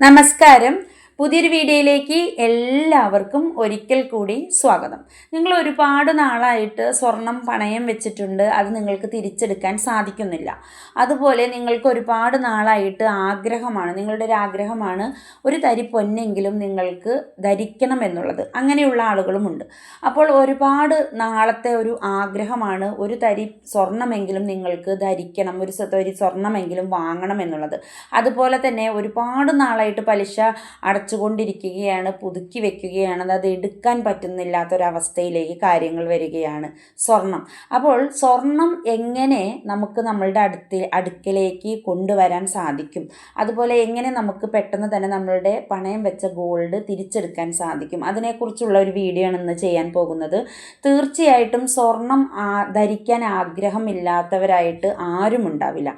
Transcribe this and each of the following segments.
നമസ്കാരം. പുതിയൊരു വീഡിയോയിലേക്ക് എല്ലാവർക്കും ഒരിക്കൽ കൂടി സ്വാഗതം. നിങ്ങൾ ഒരുപാട് നാളായിട്ട് സ്വർണം പണയം വെച്ചിട്ടുണ്ട്. അത് നിങ്ങൾക്ക് തിരിച്ചെടുക്കാൻ സാധിക്കുന്നില്ല. അതുപോലെ നിങ്ങൾക്ക് ഒരുപാട് നാളായിട്ട് ആഗ്രഹമാണ് നിങ്ങളുടെ ഒരു ആഗ്രഹമാണ് ഒരു തരി പൊന്നെങ്കിലും നിങ്ങൾക്ക് ധരിക്കണം എന്നുള്ളത്. അങ്ങനെയുള്ള ആളുകളുമുണ്ട്. അപ്പോൾ ഒരുപാട് നാളത്തെ ഒരു ആഗ്രഹമാണ് ഒരു തരി സ്വർണമെങ്കിലും നിങ്ങൾക്ക് ധരിക്കണം ഒരു തരി സ്വർണമെങ്കിലും വാങ്ങണം എന്നുള്ളത്. അതുപോലെ തന്നെ ഒരുപാട് നാളായിട്ട് പലിശ അടച്ചുകൊണ്ടിരിക്കുകയാണ് പുതുക്കി വെക്കുകയാണ് അത് എടുക്കാൻ പറ്റുന്നില്ലാത്തൊരവസ്ഥയിലേക്ക് കാര്യങ്ങൾ വരികയാണ് സ്വർണം. അപ്പോൾ സ്വർണം എങ്ങനെ നമുക്ക് നമ്മളുടെ അടുത്ത് അടുക്കലേക്ക് കൊണ്ടുവരാൻ സാധിക്കും? അതുപോലെ എങ്ങനെ നമുക്ക് പെട്ടെന്ന് തന്നെ നമ്മളുടെ പണയം വെച്ച ഗോൾഡ് തിരിച്ചെടുക്കാൻ സാധിക്കും? അതിനെക്കുറിച്ചുള്ള ഒരു വീഡിയോ ആണ് ഇന്ന് ചെയ്യാൻ പോകുന്നത്. തീർച്ചയായിട്ടും സ്വർണം ധരിക്കാൻ ആഗ്രഹമില്ലാത്തവരായിട്ട് ആരും ഉണ്ടാവില്ല.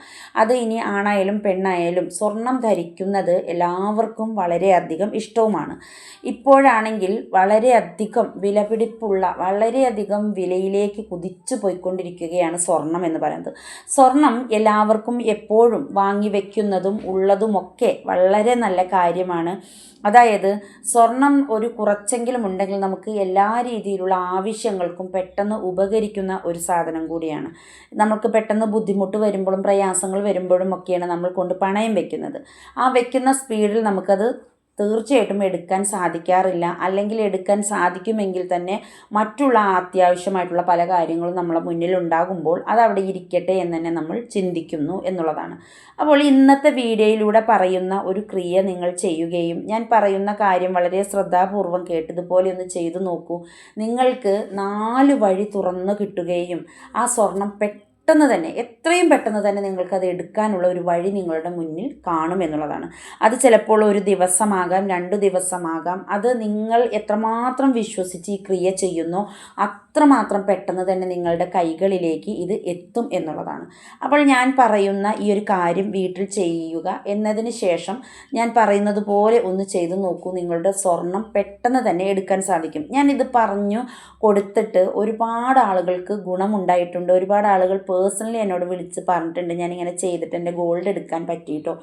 അത് ഇനി ആണായാലും പെണ്ണായാലും സ്വർണം ധരിക്കുന്നത് എല്ലാവർക്കും വളരെയധികം ഇഷ്ടവുമാണ്. ഇപ്പോഴാണെങ്കിൽ വളരെയധികം വിലപിടിപ്പുള്ള വളരെയധികം വിലയിലേക്ക് കുതിച്ചു പോയിക്കൊണ്ടിരിക്കുകയാണ് സ്വർണം എന്ന് പറയുന്നത്. സ്വർണം എല്ലാവർക്കും എപ്പോഴും വാങ്ങി വയ്ക്കുന്നതും ഉള്ളതുമൊക്കെ വളരെ നല്ല കാര്യമാണ്. അതായത് സ്വർണം ഒരു കുറച്ചെങ്കിലും ഉണ്ടെങ്കിൽ നമുക്ക് എല്ലാ രീതിയിലുള്ള ആവശ്യങ്ങൾക്കും പെട്ടെന്ന് ഉപകരിക്കുന്ന ഒരു സാധനം കൂടിയാണ്. നമുക്ക് പെട്ടെന്ന് ബുദ്ധിമുട്ട് വരുമ്പോഴും പ്രയാസങ്ങൾ വരുമ്പോഴും ഒക്കെയാണ് നമ്മൾ കൊണ്ട് പണയം വെക്കുന്നത്. ആ വെക്കുന്ന സ്പീഡിൽ നമുക്കത് തീർച്ചയായിട്ടും എടുക്കാൻ സാധിക്കാറില്ല. അല്ലെങ്കിൽ എടുക്കാൻ സാധിക്കുമെങ്കിൽ തന്നെ മറ്റുള്ള അത്യാവശ്യമായിട്ടുള്ള പല കാര്യങ്ങളും നമ്മളെ മുന്നിൽ ഉണ്ടാകുമ്പോൾ അത് അവിടെ ഇരിക്കട്ടെ എന്ന് തന്നെ നമ്മൾ ചിന്തിക്കുന്നു എന്നുള്ളതാണ്. അപ്പോൾ ഇന്നത്തെ വീഡിയോയിലൂടെ പറയുന്ന ഒരു ക്രിയ നിങ്ങൾ ചെയ്യുകയും ഞാൻ പറയുന്ന കാര്യം വളരെ ശ്രദ്ധാപൂർവം കേട്ടതുപോലെ ഒന്ന് ചെയ്തു നോക്കൂ. നിങ്ങൾക്ക് നാല് വഴി തുറന്നു കിട്ടുകയും ആ സ്വർണം പെട്ടെന്ന് തന്നെ എത്രയും പെട്ടെന്ന് തന്നെ നിങ്ങൾക്കത് എടുക്കാനുള്ള ഒരു വഴി നിങ്ങളുടെ മുന്നിൽ കാണും എന്നുള്ളതാണ്. അത് ചിലപ്പോൾ ഒരു ദിവസമാകാം രണ്ട് ദിവസമാകാം. അത് നിങ്ങൾ എത്രമാത്രം വിശ്വസിച്ച് ഈ ക്രിയ ചെയ്യുന്നു അത്രമാത്രം പെട്ടെന്ന് തന്നെ നിങ്ങളുടെ കൈകളിലേക്ക് ഇത് എത്തും എന്നുള്ളതാണ്. അപ്പോൾ ഞാൻ പറയുന്ന ഈ ഒരു കാര്യം വീട്ടിൽ ചെയ്യുക എന്നതിന് ശേഷം ഞാൻ പറയുന്നത് പോലെ ഒന്ന് ചെയ്തു നോക്കൂ. നിങ്ങളുടെ സ്വർണം പെട്ടെന്ന് തന്നെ എടുക്കാൻ സാധിക്കും. ഞാനിത് പറഞ്ഞു കൊടുത്തിട്ട് ഒരുപാട് ആളുകൾക്ക് ഗുണമുണ്ടായിട്ടുണ്ട്. ഒരുപാട് ആളുകൾ പേഴ്സണലി എന്നോട് വിളിച്ച് പറഞ്ഞിട്ടുണ്ട്. ഞാനിങ്ങനെ ചെയ്തിട്ട് എന്റെ ഗോൾഡ് എടുക്കാൻ പറ്റിയിട്ടോ.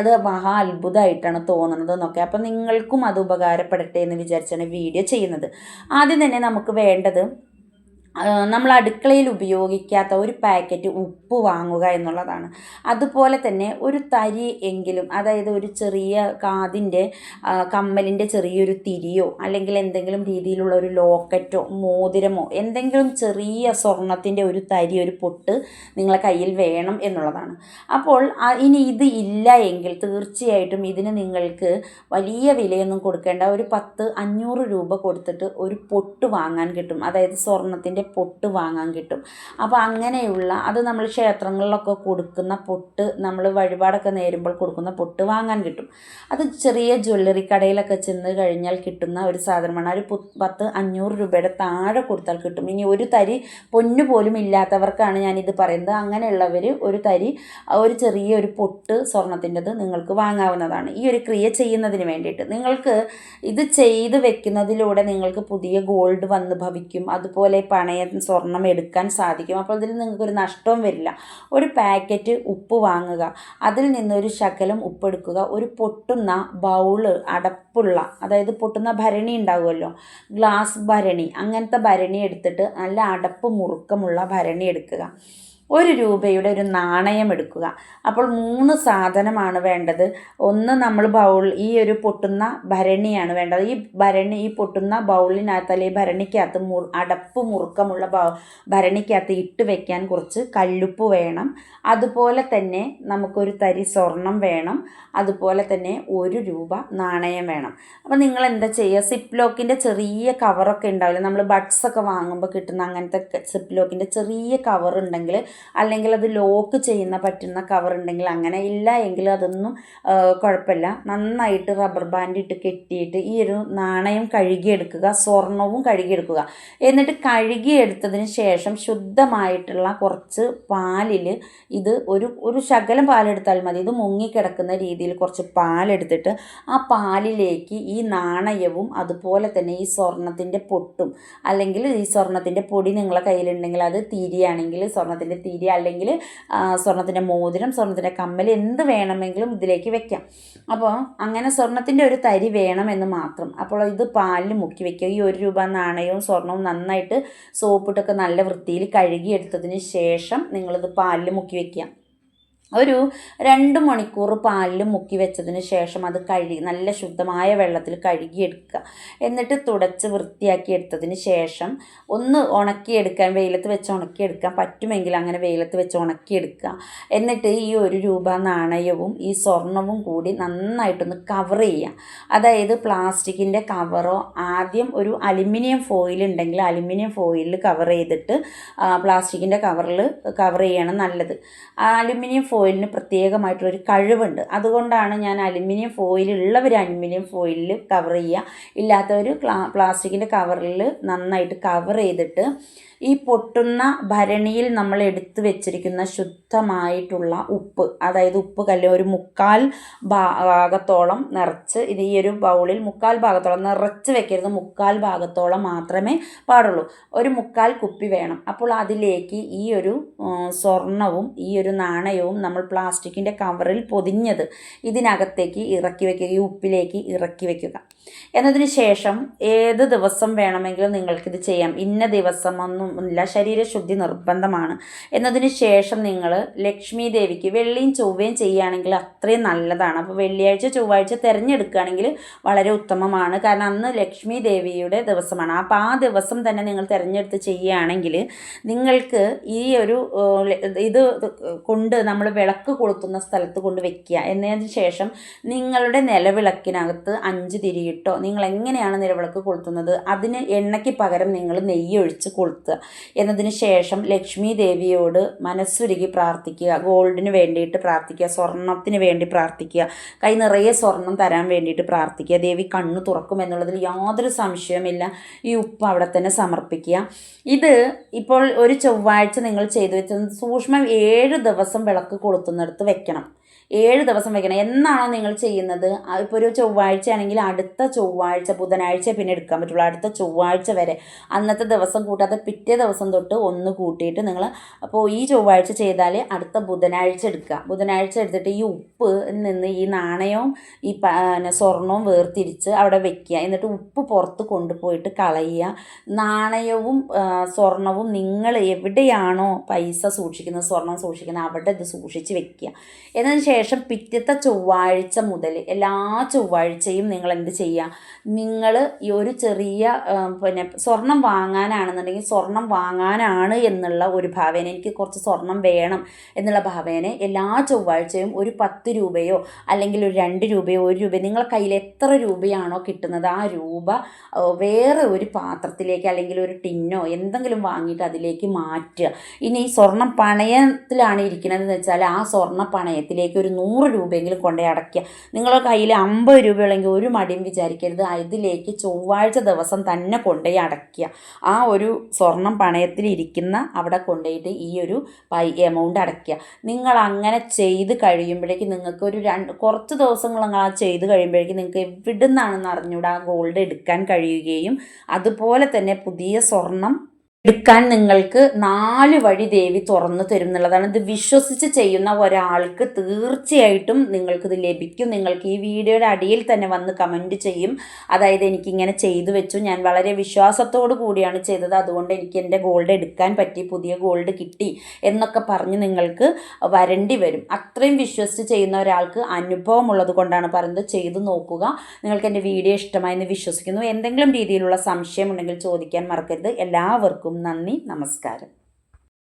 അത് മഹാ അത്ഭുതമായിട്ടാണ് തോന്നുന്നത് എന്നൊക്കെ. അപ്പം നിങ്ങൾക്കും അത് ഉപകാരപ്പെടട്ടെ എന്ന് വിചാരിച്ചാണ് വീഡിയോ ചെയ്യുന്നത്. ആദ്യം തന്നെ നമുക്ക് വേണ്ടത് നമ്മൾ അടുക്കളയിൽ ഉപയോഗിക്കാത്ത ഒരു പാക്കറ്റ് ഉപ്പ് വാങ്ങുക എന്നുള്ളതാണ്. അതുപോലെ തന്നെ ഒരു തരി എങ്കിലും അതായത് ഒരു ചെറിയ കാതിന്റെ കമ്മലിന്റെ ചെറിയൊരു തിരിയോ അല്ലെങ്കിൽ എന്തെങ്കിലും രീതിയിലുള്ള ഒരു ലോക്കറ്റോ മോതിരമോ എന്തെങ്കിലും ചെറിയ സ്വർണത്തിന്റെ ഒരു തരി ഒരു പൊട്ട് നിങ്ങളെ കയ്യിൽ വേണം എന്നുള്ളതാണ്. അപ്പോൾ ഇനി ഇത് ഇല്ല എങ്കിൽ തീർച്ചയായിട്ടും ഇതിന് നിങ്ങൾക്ക് വലിയ വിലയൊന്നും കൊടുക്കേണ്ട. ഒരു പത്ത് അഞ്ഞൂറ് രൂപ കൊടുത്തിട്ട് ഒരു പൊട്ട് വാങ്ങാൻ കിട്ടും. അതായത് സ്വർണത്തിന്റെ പൊട്ട് വാങ്ങാൻ കിട്ടും. അപ്പോൾ അങ്ങനെയുള്ള അത് നമ്മൾ ക്ഷേത്രങ്ങളിലൊക്കെ കൊടുക്കുന്ന പൊട്ട് നമ്മൾ വഴിപാടൊക്കെ നേരുമ്പോൾ കൊടുക്കുന്ന പൊട്ട് വാങ്ങാൻ കിട്ടും. അത് ചെറിയ ജ്വല്ലറി കടയിലൊക്കെ ചെന്ന് കഴിഞ്ഞാൽ കിട്ടുന്ന ഒരു സാധനമാണ്. ഒരു പത്ത് അഞ്ഞൂറ് രൂപയുടെ താഴെ കൊടുത്താൽ കിട്ടും. ഇനി ഒരു തരി പൊന്നു പോലും ഇല്ലാത്തവർക്കാണ് ഞാനിത് പറയുന്നത്. അങ്ങനെയുള്ളവർ ഒരു തരി ഒരു ചെറിയ ഒരു പൊട്ട് സ്വർണത്തിന്റെത് നിങ്ങൾക്ക് വാങ്ങാവുന്നതാണ്. ഈ ഒരു ക്രിയ ചെയ്യുന്നതിന് വേണ്ടിയിട്ട് നിങ്ങൾക്ക് ഇത് ചെയ്ത് വെക്കുന്നതിലൂടെ നിങ്ങൾക്ക് പുതിയ ഗോൾഡ് വന്ന് ഭവിക്കും. അതുപോലെ പണയ സ്വർണം എടുക്കാൻ സാധിക്കും. അപ്പോൾ ഇതിൽ നിങ്ങൾക്കൊരു നഷ്ടവും വരില്ല. ഒരു പാക്കറ്റ് ഉപ്പ് വാങ്ങുക. അതിൽ നിന്നൊരു ശകലം ഉപ്പെടുക്കുക ഒരു പൊട്ടുന്ന ബൗൾ അടപ്പുള്ള അതായത് പൊട്ടുന്ന ഭരണി ഉണ്ടാകുമല്ലോ ഗ്ലാസ് ഭരണി. അങ്ങനത്തെ ഭരണി എടുത്തിട്ട് നല്ല അടപ്പ് മുറുക്കമുള്ള ഭരണി എടുക്കുക. ഒരു രൂപയുടെ ഒരു നാണയം എടുക്കുക. അപ്പോൾ മൂന്ന് സാധനമാണ് വേണ്ടത്. ഒന്ന് നമ്മൾ ബൗൾ ഈ ഒരു പൊട്ടുന്ന ഭരണിയാണ് വേണ്ടത്. ഈ ഭരണി ഈ പൊട്ടുന്ന ബൗളിനകത്ത് അല്ലെങ്കിൽ ഭരണിക്കകത്ത് മു അടപ്പ് മുറുക്കമുള്ള ബൗ ഭരണിക്കകത്ത് ഇട്ട് വെക്കാൻ കുറച്ച് കല്ലുപ്പ് വേണം. അതുപോലെ തന്നെ നമുക്കൊരു തരി സ്വർണം വേണം. അതുപോലെ തന്നെ ഒരു രൂപ നാണയം വേണം. അപ്പോൾ നിങ്ങൾ എന്താ ചെയ്യുക? സിപ്പ് ലോക്കിന്റെ ചെറിയ കവറൊക്കെ ഉണ്ടാവില്ല? നമ്മൾ ബഡ്സൊക്കെ വാങ്ങുമ്പോൾ കിട്ടുന്ന അങ്ങനത്തെ സിപ്പ് ലോക്കിന്റെ ചെറിയ കവർ ഉണ്ടെങ്കിൽ അല്ലെങ്കിൽ അത് ലോക്ക് ചെയ്യുന്ന പറ്റുന്ന കവർ ഉണ്ടെങ്കിൽ അങ്ങനെ ഇല്ല എങ്കിൽ അതൊന്നും കുഴപ്പമില്ല. നന്നായിട്ട് റബ്ബർ ബാൻഡ് ഇട്ട് കെട്ടിയിട്ട് ഈ ഒരു നാണയം കഴുകിയെടുക്കുക സ്വർണവും കഴുകിയെടുക്കുക. എന്നിട്ട് കഴുകിയെടുത്തതിന് ശേഷം ശുദ്ധമായിട്ടുള്ള കുറച്ച് പാലിൽ ഇത് ഒരു ഒരു ശകലം പാലെടുത്താൽ മതി. ഇത് മുങ്ങിക്കിടക്കുന്ന രീതിയിൽ കുറച്ച് പാലെടുത്തിട്ട് ആ പാലിലേക്ക് ഈ നാണയവും അതുപോലെ തന്നെ ഈ സ്വർണത്തിന്റെ പൊട്ടും അല്ലെങ്കിൽ ഈ സ്വർണത്തിന്റെ പൊടി നിങ്ങളെ കയ്യിലുണ്ടെങ്കിൽ അത് തിരിയാണെങ്കിൽ സ്വർണത്തിന്റെ തിരി അല്ലെങ്കിൽ സ്വർണത്തിന്റെ മോതിരം സ്വർണത്തിന്റെ കമ്മൽ എന്ത് വേണമെങ്കിലും ഇതിലേക്ക് വെക്കാം. അപ്പോൾ അങ്ങനെ സ്വർണത്തിന്റെ ഒരു തരി വേണമെന്ന് മാത്രം. അപ്പോൾ ഇത് പാലിൽ മുക്കി വെക്കുക. ഈ ഒരു രൂപ നാണയവും സ്വർണവും നന്നായിട്ട് സോപ്പിട്ടൊക്കെ നല്ല വൃത്തിയിൽ കഴുകിയെടുത്തതിന് ശേഷം നിങ്ങളിത് പാലിൽ മുക്കി വെക്കുക. ഒരു രണ്ട് മണിക്കൂർ പാലിൽ മുക്കി വെച്ചതിന് ശേഷം അത് കഴുകി നല്ല ശുദ്ധമായ വെള്ളത്തിൽ കഴുകിയെടുക്കുക. എന്നിട്ട് തുടച്ച് വൃത്തിയാക്കി എടുത്തതിന് ശേഷം ഒന്ന് ഉണക്കിയെടുക്കാൻ വെയിലത്ത് വെച്ച് ഉണക്കിയെടുക്കാൻ പറ്റുമെങ്കിൽ അങ്ങനെ വെയിലത്ത് വെച്ച് ഉണക്കിയെടുക്കുക. എന്നിട്ട് ഈ ഒരു രൂപ നാണയവും ഈ സ്വർണവും കൂടി നന്നായിട്ടൊന്ന് കവർ ചെയ്യുക. അതായത് പ്ലാസ്റ്റിക്കിന്റെ കവറോ ആദ്യം ഒരു അലുമിനിയം ഫോയിൽ ഉണ്ടെങ്കിൽ അലുമിനിയം ഫോയിലിൽ കവർ ചെയ്തിട്ട് പ്ലാസ്റ്റിക്കിന്റെ കവറിൽ കവർ ചെയ്യണം നല്ലത്. അലുമിനിയം ഫോയിലിന് പ്രത്യേകമായിട്ടുള്ളൊരു കഴിവുണ്ട്. അതുകൊണ്ടാണ് ഞാൻ അലുമിനിയം ഫോയിൽ ഉള്ളവർ അലുമിനിയം ഫോയിലിൽ കവർ ചെയ്യുക. ഇല്ലാത്തവർ പ്ലാസ്റ്റിക്കിന്റെ കവറിൽ നന്നായിട്ട് കവർ ചെയ്തിട്ട് ഈ പൊട്ടുന്ന ഭരണിയിൽ നമ്മൾ എടുത്തു വെച്ചിരിക്കുന്ന ശുദ്ധമായിട്ടുള്ള ഉപ്പ് അതായത് ഉപ്പ് കല്ല് ഒരു മുക്കാൽ ഭാഗത്തോളം നിറച്ച് ഇത് ഈ ഒരു ബൗളിൽ മുക്കാൽ ഭാഗത്തോളം നിറച്ച് വെക്കരുത്. മുക്കാൽ ഭാഗത്തോളം മാത്രമേ പാടുള്ളൂ. ഒരു മുക്കാൽ കുപ്പി വേണം. അപ്പോൾ അതിലേക്ക് ഈ ഒരു സ്വർണവും ഈ ഒരു നാണയവും നമ്മൾ പ്ലാസ്റ്റിക്കിന്റെ കവറിൽ പൊതിഞ്ഞത്. ഇതിനകത്തേക്ക് ഇറക്കി വയ്ക്കുക ഈ ഉപ്പിലേക്ക് ഇറക്കി വയ്ക്കുക എന്നതിന് ശേഷം ഏത് ദിവസം വേണമെങ്കിലും നിങ്ങൾക്കിത് ചെയ്യാം. ഇന്ന ദിവസമൊന്നുമില്ല ശരീരശുദ്ധി നിർബന്ധമാണ്. എന്നതിന് ശേഷം നിങ്ങൾ ലക്ഷ്മി ദേവിക്ക് വെള്ളിയും ചൊവ്വയും ചെയ്യുകയാണെങ്കിൽ അത്രയും നല്ലതാണ്. അപ്പോൾ വെള്ളിയാഴ്ച ചൊവ്വാഴ്ച തിരഞ്ഞെടുക്കുകയാണെങ്കിൽ വളരെ ഉത്തമമാണ്. കാരണം അന്ന് ലക്ഷ്മി ദേവിയുടെ ദിവസമാണ്. അപ്പോൾ ആ ദിവസം തന്നെ നിങ്ങൾ തിരഞ്ഞെടുത്ത് ചെയ്യുകയാണെങ്കിൽ നിങ്ങൾക്ക് ഈ ഒരു ഇത് കൊണ്ട് നമ്മൾ വിളക്ക് കൊളുത്തുന്ന സ്ഥലത്ത് കൊണ്ട് വെക്കുക. എന്നതിന് ശേഷം നിങ്ങളുടെ നിലവിളക്കിനകത്ത് അഞ്ച് തിരിയിട്ടോ നിങ്ങൾ എങ്ങനെയാണ് നിലവിളക്ക് കൊളുത്തുന്നത്? അതിന് എണ്ണയ്ക്ക് പകരം നിങ്ങൾ നെയ്യ് ഒഴിച്ച് കൊളുത്തുക. എന്നതിന് ശേഷം ലക്ഷ്മി ദേവിയോട് മനസ്സുരുകി പ്രാർത്ഥിക്കുക. ഗോൾഡിന് വേണ്ടിയിട്ട് പ്രാർത്ഥിക്കുക. സ്വർണത്തിന് വേണ്ടി പ്രാർത്ഥിക്കുക. കൈ നിറയെ സ്വർണം തരാൻ വേണ്ടിയിട്ട് പ്രാർത്ഥിക്കുക. ദേവി കണ്ണു തുറക്കും എന്നുള്ളതിൽ യാതൊരു സംശയവുമില്ല. ഈ ഉപ്പ് അവിടെ തന്നെ സമർപ്പിക്കുക. ഇത് ഇപ്പോൾ ഒരു ചൊവ്വാഴ്ച നിങ്ങൾ ചെയ്തു വെച്ചത് സൂക്ഷ്മം ഏഴ് ദിവസം വിളക്ക് കൊളുത്തുന്നിടത്ത് വെക്കണം. ഏഴ് ദിവസം വെക്കണം. എന്നാണോ നിങ്ങൾ ചെയ്യുന്നത്? ഇപ്പോൾ ഒരു ചൊവ്വാഴ്ച ആണെങ്കിൽ അടുത്ത ചൊവ്വാഴ്ച ബുധനാഴ്ച പിന്നെ എടുക്കാൻ പറ്റുള്ളൂ. അടുത്ത ചൊവ്വാഴ്ച വരെ. അന്നത്തെ ദിവസം കൂട്ടാതെ പിറ്റേ ദിവസം തൊട്ട് ഒന്ന് കൂട്ടിയിട്ട് നിങ്ങൾ അപ്പോൾ ഈ ചൊവ്വാഴ്ച ചെയ്താൽ അടുത്ത ബുധനാഴ്ച എടുക്കുക. ബുധനാഴ്ച എടുത്തിട്ട് ഈ ഉപ്പ് നിന്ന് ഈ നാണയവും ഈ സ്വർണവും വേർതിരിച്ച് അവിടെ വെക്കുക. എന്നിട്ട് ഉപ്പ് പുറത്ത് കൊണ്ടുപോയിട്ട് കളയുക. നാണയവും സ്വർണവും നിങ്ങൾ എവിടെയാണോ പൈസ സൂക്ഷിക്കുന്നത് സ്വർണം സൂക്ഷിക്കുന്നത് അവിടെ ഇത് സൂക്ഷിച്ച് വെക്കുക. എന്നതിന് ശേഷം പിറ്റത്തെ ചൊവ്വാഴ്ച മുതൽ എല്ലാ ചൊവ്വാഴ്ചയും നിങ്ങൾ എന്ത് ചെയ്യുക? നിങ്ങൾ ഈ ഒരു ചെറിയ പിന്നെ സ്വർണം വാങ്ങാനാണെന്നുണ്ടെങ്കിൽ സ്വർണം വാങ്ങാനാണ് എന്നുള്ള ഒരു ഭാവേന. എനിക്ക് കുറച്ച് സ്വർണം വേണം എന്നുള്ള ഭാവേന എല്ലാ ചൊവ്വാഴ്ചയും ഒരു പത്ത് രൂപയോ അല്ലെങ്കിൽ ഒരു രണ്ട് രൂപയോ ഒരു രൂപയോ നിങ്ങളെ കയ്യിൽ എത്ര രൂപയാണോ കിട്ടുന്നത് ആ രൂപ വേറെ ഒരു പാത്രത്തിലേക്ക് അല്ലെങ്കിൽ ഒരു ടിന്നോ എന്തെങ്കിലും വാങ്ങിയിട്ട് അതിലേക്ക് മാറ്റുക. ഇനി ഈ സ്വർണം പണയത്തിലാണ് ഇരിക്കുന്നത് എന്ന് വെച്ചാൽ ആ സ്വർണ പണയത്തിലേക്ക് നൂറ് രൂപയെങ്കിലും കൊണ്ടുപോയി അടയ്ക്കുക. നിങ്ങളുടെ കയ്യിൽ അമ്പത് രൂപയുള്ളെങ്കിൽ ഒരു മടിയും വിചാരിക്കരുത്. അതിലേക്ക് ചൊവ്വാഴ്ച ദിവസം തന്നെ കൊണ്ടുപോയി അടയ്ക്കുക. ആ ഒരു സ്വർണം പണയത്തിലിരിക്കുന്ന അവിടെ കൊണ്ടുപോയിട്ട് ഈ ഒരു പൈ എമൗണ്ട് അടയ്ക്കുക. നിങ്ങൾ അങ്ങനെ ചെയ്ത് കഴിയുമ്പോഴേക്കും നിങ്ങൾക്ക് ഒരു രണ്ട് കുറച്ച് ദിവസങ്ങൾ നിങ്ങൾ ആ ചെയ്ത് കഴിയുമ്പോഴേക്കും നിങ്ങൾക്ക് എവിടെ നിന്നാണെന്ന് അറിഞ്ഞൂടെ? ആ ഗോൾഡ് എടുക്കാൻ കഴിയുകയും അതുപോലെ തന്നെ പുതിയ സ്വർണം എടുക്കാൻ നിങ്ങൾക്ക് നാല് വഴി ദേവി തുറന്നു തരും എന്നുള്ളതാണ്. ഇത് വിശ്വസിച്ച് ചെയ്യുന്ന ഒരാൾക്ക് തീർച്ചയായിട്ടും നിങ്ങൾക്കിത് ലഭിക്കും. നിങ്ങൾക്ക് ഈ വീഡിയോയുടെ അടിയിൽ തന്നെ വന്ന് കമന്റ് ചെയ്യും. അതായത് എനിക്കിങ്ങനെ ചെയ്തു വെച്ചു. ഞാൻ വളരെ വിശ്വാസത്തോടു കൂടിയാണ് ചെയ്തത്. അതുകൊണ്ട് എനിക്ക് എന്റെ ഗോൾഡ് എടുക്കാൻ പറ്റി പുതിയ ഗോൾഡ് കിട്ടി എന്നൊക്കെ പറഞ്ഞ് നിങ്ങൾക്ക് വരേണ്ടി വരും. അത്രയും വിശ്വസിച്ച് ചെയ്യുന്ന ഒരാൾക്ക് അനുഭവമുള്ളത് കൊണ്ടാണ് പറയുന്നത്. ചെയ്തു നോക്കുക. നിങ്ങൾക്ക് എന്റെ വീഡിയോ ഇഷ്ടമായെന്ന് വിശ്വസിക്കുന്നു. എന്തെങ്കിലും രീതിയിലുള്ള സംശയം ഉണ്ടെങ്കിൽ ചോദിക്കാൻ മറക്കരുത്. നന്ദി നമസ്കാരം.